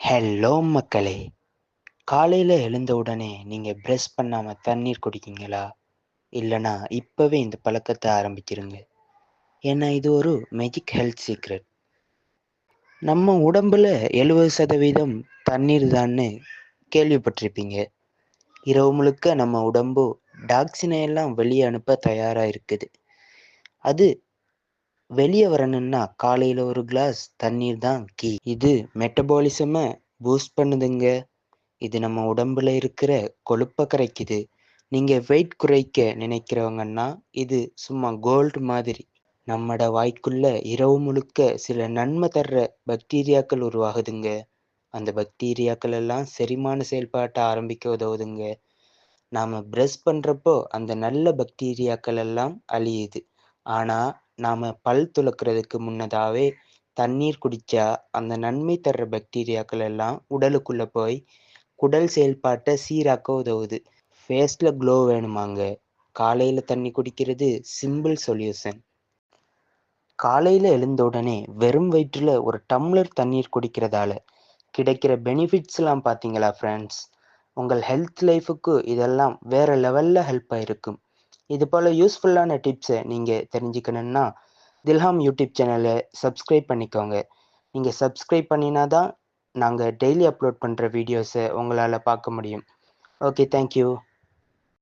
Hello மக்களே. காலையில் எழுந்த உடனே நீங்கள் ப்ரெஷ் பண்ணாமல் தண்ணீர் குடிக்கீங்களா? இல்லைனா இப்போவே இந்த பழக்கத்தை ஆரம்பிச்சிருங்க. ஏன்னா இது ஒரு மேஜிக் ஹெல்த் சீக்ரெட் நம்ம உடம்பில் எழுபது சதவீதம் தண்ணீர் தான்னு கேள்விப்பட்டிருப்பீங்க. இரவு முழுக்க நம்ம உடம்பு டாக்ஸினை எல்லாம் வெளியே அனுப்ப தயாராக இருக்குது. அது வெளியே வரணும்னா காலையில் ஒரு கிளாஸ் தண்ணீர் தான் கீ இது மெட்டபாலிசமை பூஸ்ட் பண்ணுதுங்க. இது நம்ம உடம்புல இருக்கிற கொழுப்பை கரைக்குது நீங்கள் வெயிட் குறைக்க நினைக்கிறவங்கன்னா இது சும்மா கோல்டு மாதிரி. நம்மட வாய்க்குள்ள இரவு முழுக்க சில நன்மை தர்ற பக்டீரியாக்கள் உருவாகுதுங்க. அந்த பக்டீரியாக்கள் எல்லாம் செரிமான செயல்பாட்டை ஆரம்பிக்க உதவுதுங்க. நாம் ப்ரெஷ் பண்ணுறப்போ அந்த நல்ல பக்டீரியாக்கள் எல்லாம் அழியுது. ஆனால் நாம் பல் துளக்கிறதுக்கு முன்னதாகவே தண்ணீர் குடித்தா அந்த நன்மை தர்ற பாக்டீரியாக்கள் எல்லாம் உடலுக்குள்ளே போய் குடல் செயல்பாட்டை சீராக்க உதவுது. ஃபேஸில் க்ளோ வேணுமாங்க. காலையில் தண்ணி குடிக்கிறது சிம்பிள் சொல்யூஷன் காலையில் எழுந்த உடனே வெறும் வயிற்றில் ஒரு டம்ளர் தண்ணீர் குடிக்கிறதால கிடைக்கிற பெனிஃபிட்ஸ்லாம் பார்த்தீங்களா ஃப்ரெண்ட்ஸ் உங்கள் ஹெல்த் லைஃபுக்கு இதெல்லாம் வேறு லெவலில் ஹெல்ப் ஆகிருக்கும் இது போல் யூஸ்ஃபுல்லான டிப்ஸை நீங்கள் தெரிஞ்சுக்கணுன்னா தில்ஹாம் யூடியூப் சேனலை சப்ஸ்கிரைப் பண்ணிக்கோங்க. நீங்கள் சப்ஸ்கிரைப் பண்ணினா தான் நாங்கள் டெய்லி அப்லோட் பண்ணுற வீடியோஸை உங்களால் பார்க்க முடியும். Okay thank you